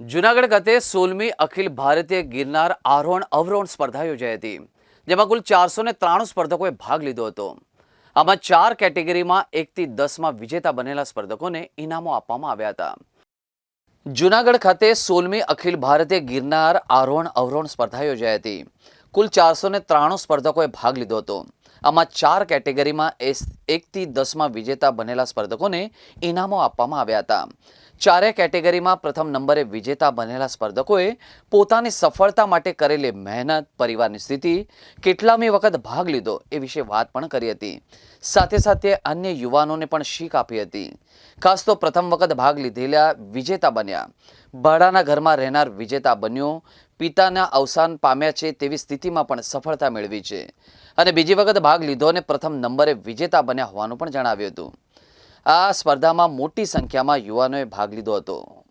જુનાગઢ ખાતે સોલમી અખિલ ભારતીય ગિરનાર આરોહણ અવરોહણ સ્પર્ધા યોજાઈ હતી, જેમાં કુલ ચારસો ને ત્રાણું સ્પર્ધકોએ ભાગ લીધો હતો. આમાં ચાર કેટેગરીમાં એકથી દસમાં વિજેતા બનેલા સ્પર્ધકોને ઇનામો આપવામાં આવ્યા હતા. જુનાગઢ ખાતે સોળમી અખિલ ભારતીય ગિરનાર આરોહણ અવરોહણ સ્પર્ધા યોજાઈ હતી. કુલ ચારસો ને ત્રાણું સ્પર્ધકોએ ભાગ લીધો હતો. આમાં ચાર કેટેગરીમાં એસ- એકથી દસમાં વિજેતા બનેલા સ્પર્ધકોને ઇનામો આપવામાં આવ્યા હતા. ચારે કેટેગરીમાં પ્રથમ નંબરે વિજેતા બનેલા સ્પર્ધકોએ પોતાની સફળતા માટે કરેલી મહેનત, પરિવારની સ્થિતિ, કેટલામી વખત ભાગ લીધો એ વિશે વાત પણ કરી હતી. સાથે સાથે અન્ય યુવાનોને પણ શીખ આપી હતી. ખાસ તો પ્રથમ વખત ભાગ લીધેલા વિજેતા બન્યા. ભાડાના ઘરમાં રહેનાર વિજેતા બન્યો. પિતાના અવસાન પામ્યા છે તેવી સ્થિતિમાં પણ સફળતા મેળવી છે. અને બીજી વખત ભાગ લીધો અને પ્રથમ નંબરે વિજેતા બન્યા હોવાનું પણ જણાવ્યું હતું. આ સ્પર્ધામાં મોટી સંખ્યામાં યુવાનોએ ભાગ લીધો હતો.